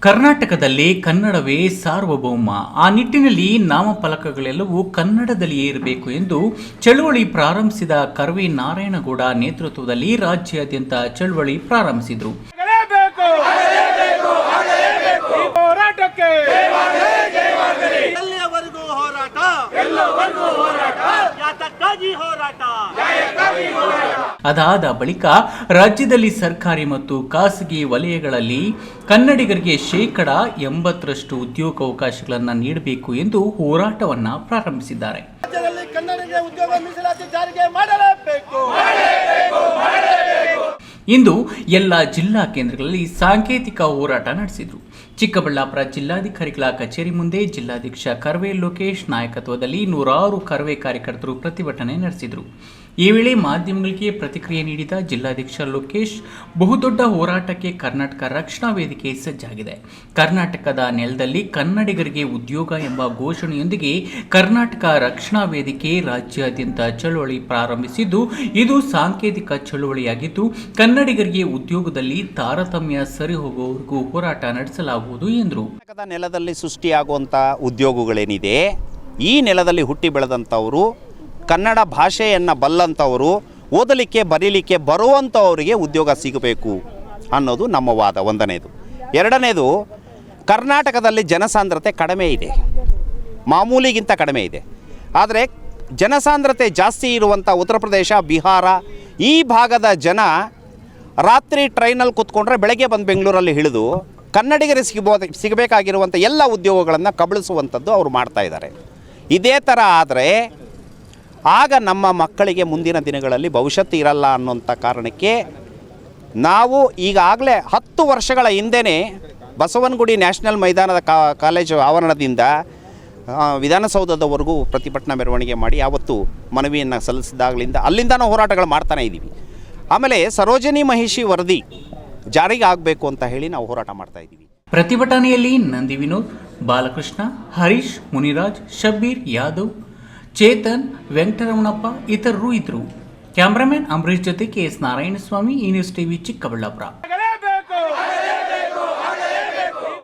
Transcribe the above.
ಕರ್ನಾಟಕದಲ್ಲಿ ಕನ್ನಡವೇ ಸಾರ್ವಭೌಮ. ಆ ನಿಟ್ಟಿನಲ್ಲಿ ನಾಮಫಲಕಗಳೆಲ್ಲವೂ ಕನ್ನಡದಲ್ಲಿಯೇ ಇರಬೇಕು ಎಂದು ಚಳುವಳಿ ಪ್ರಾರಂಭಿಸಿದ ಕರ್ವಿ ನಾರಾಯಣಗೌಡ ನೇತೃತ್ವದಲ್ಲಿ ರಾಜ್ಯಾದ್ಯಂತ ಚಳುವಳಿ ಪ್ರಾರಂಭಿಸಿದರು. ಹೋರಾಟ? ಅದಾದ ಬಳಿಕ ರಾಜ್ಯದಲ್ಲಿ ಸರ್ಕಾರಿ ಮತ್ತು ಖಾಸಗಿ ವಲಯಗಳಲ್ಲಿ ಕನ್ನಡಿಗರಿಗೆ ಶೇಕಡ ಎಂಬತ್ತರಷ್ಟು ಉದ್ಯೋಗಾವಕಾಶಗಳನ್ನು ನೀಡಬೇಕು ಎಂದು ಹೋರಾಟವನ್ನು ಪ್ರಾರಂಭಿಸಿದ್ದಾರೆ. ಇಂದು ಎಲ್ಲ ಜಿಲ್ಲಾ ಕೇಂದ್ರಗಳಲ್ಲಿ ಸಾಂಕೇತಿಕ ಹೋರಾಟ ನಡೆಸಿದರು. ಚಿಕ್ಕಬಳ್ಳಾಪುರ ಜಿಲ್ಲಾಧಿಕಾರಿಗಳ ಕಚೇರಿ ಮುಂದೆ ಜಿಲ್ಲಾಧ್ಯಕ್ಷ ಕರ್ವೆ ಲೋಕೇಶ್ ನಾಯಕತ್ವದಲ್ಲಿ ನೂರಾರು ಕರ್ವೆ ಕಾರ್ಯಕರ್ತರು ಪ್ರತಿಭಟನೆ ನಡೆಸಿದರು. ಈ ವೇಳೆ ಮಾಧ್ಯಮಗಳಿಗೆ ಪ್ರತಿಕ್ರಿಯೆ ನೀಡಿದ ಜಿಲ್ಲಾಧ್ಯಕ್ಷ ಲೋಕೇಶ್, ಬಹುದೊಡ್ಡ ಹೋರಾಟಕ್ಕೆ ಕರ್ನಾಟಕ ರಕ್ಷಣಾ ವೇದಿಕೆ ಸಜ್ಜಾಗಿದೆ. ಕರ್ನಾಟಕದ ನೆಲದಲ್ಲಿ ಕನ್ನಡಿಗರಿಗೆ ಉದ್ಯೋಗ ಎಂಬ ಘೋಷಣೆಯೊಂದಿಗೆ ಕರ್ನಾಟಕ ರಕ್ಷಣಾ ವೇದಿಕೆ ರಾಜ್ಯಾದ್ಯಂತ ಚಳುವಳಿ ಪ್ರಾರಂಭಿಸಿದ್ದು, ಇದು ಸಾಂಕೇತಿಕ ಚಳುವಳಿಯಾಗಿದ್ದು, ಕನ್ನಡಿಗರಿಗೆ ಉದ್ಯೋಗದಲ್ಲಿ ತಾರತಮ್ಯ ಸರಿ ಹೋಗುವವರೆಗೂ ಹೋರಾಟ ನಡೆಸಲಾಗುವುದು. ಎಂದರು. ಕರ್ನಾಟಕದ ನೆಲದಲ್ಲಿ ಸೃಷ್ಟಿಯಾಗುವಂಥ ಉದ್ಯೋಗಗಳೇನಿದೆ, ಈ ನೆಲದಲ್ಲಿ ಹುಟ್ಟಿ ಬೆಳೆದಂಥವರು, ಕನ್ನಡ ಭಾಷೆಯನ್ನು ಬಲ್ಲಂಥವರು, ಓದಲಿಕ್ಕೆ ಬರೀಲಿಕ್ಕೆ ಬರುವಂಥವರಿಗೆ ಉದ್ಯೋಗ ಸಿಗಬೇಕು ಅನ್ನೋದು ನಮ್ಮ ವಾದ, ಒಂದನೇದು. ಎರಡನೇದು, ಕರ್ನಾಟಕದಲ್ಲಿ ಜನಸಾಂದ್ರತೆ ಕಡಿಮೆ ಇದೆ. ಮಾಮೂಲಿಗಿಂತ ಕಡಿಮೆ ಇದೆ. ಆದರೆ ಜನಸಾಂದ್ರತೆ ಜಾಸ್ತಿ ಇರುವಂಥ ಉತ್ತರ ಪ್ರದೇಶ, ಬಿಹಾರ, ಈ ಭಾಗದ ಜನ ರಾತ್ರಿ ಟ್ರೈನಲ್ಲಿ ಕೂತ್ಕೊಂಡ್ರೆ ಬೆಳಗ್ಗೆ ಬಂದು ಬೆಂಗಳೂರಲ್ಲಿ ಇಳಿದು ಕನ್ನಡಿಗರಿಗೆ ಸಿಗಬೋದ ಸಿಗಬೇಕಾಗಿರುವಂಥ ಎಲ್ಲ ಉದ್ಯೋಗಗಳನ್ನು ಕಬಳಿಸುವಂಥದ್ದು ಅವರು ಮಾಡ್ತಾ ಇದ್ದಾರೆ. ಇದೇ ಥರ ಆದರೆ ಆಗ ನಮ್ಮ ಮಕ್ಕಳಿಗೆ ಮುಂದಿನ ದಿನಗಳಲ್ಲಿ ಭವಿಷ್ಯತ್ತು ಇರಲ್ಲ ಅನ್ನೋಂಥ ಕಾರಣಕ್ಕೆ ನಾವು ಈಗಾಗಲೇ ಹತ್ತು ವರ್ಷಗಳ ಹಿಂದೆಯೇ ಬಸವನಗುಡಿ ನ್ಯಾಷನಲ್ ಮೈದಾನದ ಕಾಲೇಜು ಆವರಣದಿಂದ ವಿಧಾನಸೌಧದವರೆಗೂ ಪ್ರತಿಭಟನಾ ಮೆರವಣಿಗೆ ಮಾಡಿ ಯಾವತ್ತು ಮನವಿಯನ್ನು ಸಲ್ಲಿಸಿದಾಗಲಿಂದ ಅಲ್ಲಿಂದ ನಾವು ಹೋರಾಟಗಳು ಮಾಡ್ತಾನೇ ಇದ್ದೀವಿ. ಆಮೇಲೆ ಸರೋಜಿನಿ ಮಹಿಷಿ ವರದಿ ಜಾರಿಗೆ ಆಗಬೇಕು ಅಂತ ಹೇಳಿ ನಾವು ಹೋರಾಟ ಮಾಡ್ತಾ ಇದ್ದೀವಿ. ಪ್ರತಿಭಟನೆಯಲ್ಲಿ ನಂದಿ ವಿನೋದ್, ಬಾಲಕೃಷ್ಣ, ಹರೀಶ್, ಮುನಿರಾಜ್, ಶಬ್ಬೀರ್, ಯಾದವ್, ಚೇತನ್, ವೆಂಕಟರಮಣಪ್ಪ ಇತರರು ಇದ್ದರು. ಕ್ಯಾಮ್ರಾಮನ್ ಅಂಬರೀಶ್ ಜೊತೆ ಕೆ ಎಸ್ ನಾರಾಯಣಸ್ವಾಮಿ, ಈ ನ್ಯೂಸ್ ಟಿವಿ ಚಿಕ್ಕಬಳ್ಳಾಪುರ.